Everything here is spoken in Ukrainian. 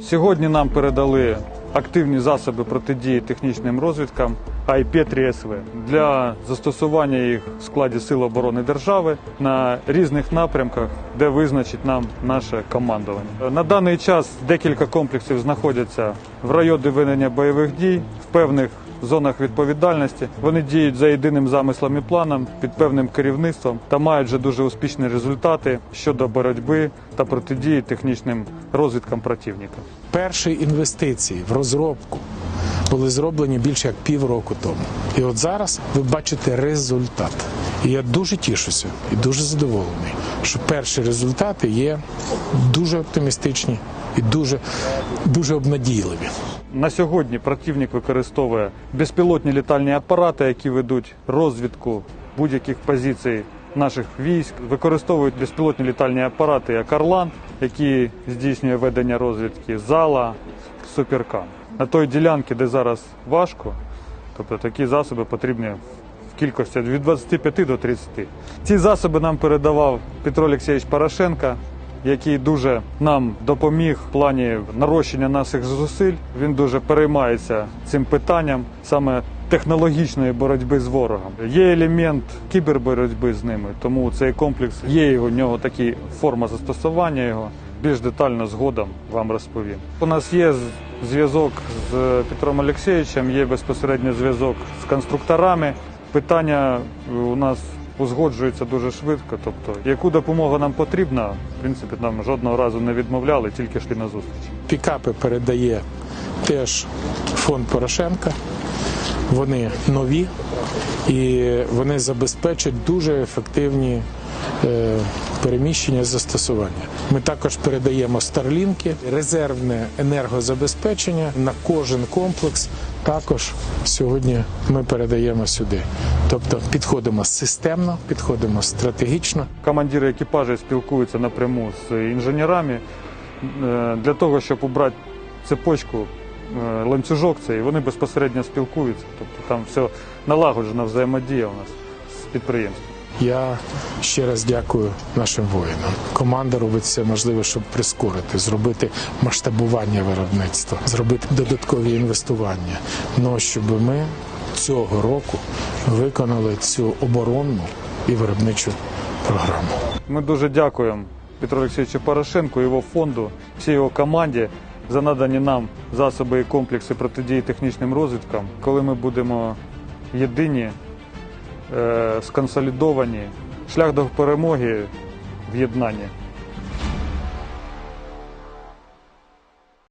Сьогодні нам передали активні засоби протидії технічним розвідкам АІП-3СВ для застосування їх в складі Сил оборони держави на різних напрямках, де визначить нам наше командування. На даний час декілька комплексів знаходяться в районі винення бойових дій в певних зонах відповідальності. Вони діють за єдиним замислом і планом під певним керівництвом та мають вже дуже успішні результати щодо боротьби та протидії технічним розвідкам противника. Перші інвестиції в розробку були зроблені більше як півроку тому. І от зараз ви бачите результат. І я дуже тішуся і дуже задоволений, що перші результати є дуже оптимістичні і дуже, дуже обнадійливі. На сьогодні противник використовує безпілотні літальні апарати, які ведуть розвідку будь-яких позицій наших військ. Використовують безпілотні літальні апарати як Орлан, які здійснює ведення розвідки, зала, суперкам. На той ділянці, де зараз важко, тобто такі засоби потрібні в кількості від 25 до 30. Ці засоби нам передавав Петро Олексійович Порошенко, який дуже нам допоміг в плані нарощення наших зусиль. Він дуже переймається цим питанням саме технологічної боротьби з ворогом. Є елемент кіберборотьби з ними, тому цей комплекс є у нього такі форма застосування його. Більш детально згодом вам розповім. У нас є зв'язок з Петром Олексійовичем, є безпосередньо зв'язок з конструкторами. Питання у нас узгоджується дуже швидко. Тобто, яку допомогу нам потрібна, в принципі, нам жодного разу не відмовляли, тільки йшли на зустріч. Пікапи передає теж фонд Порошенка. Вони нові і вони забезпечать дуже ефективні е, переміщення застосування. Ми також передаємо старлінки, резервне енергозабезпечення на кожен комплекс. Також сьогодні ми передаємо сюди. Тобто підходимо системно, підходимо стратегічно. Командири екіпажів спілкуються напряму з інженерами е, для того, щоб убрати цепочку, ланцюжок цей, вони безпосередньо спілкуються. Тобто там все налагоджена взаємодія у нас з підприємством. Я ще раз дякую нашим воїнам. Команда робить все можливе, щоб прискорити, зробити масштабування виробництва, зробити додаткові інвестування. Ну щоб ми цього року виконали цю оборонну і виробничу програму. Ми дуже дякуємо Петру Олексійовичу Порошенку, його фонду, всій його команді за надані нам засоби і комплекси протидії технічним розвідкам. Коли ми будемо єдині, е, сконсолідовані, шлях до перемоги в єднанні.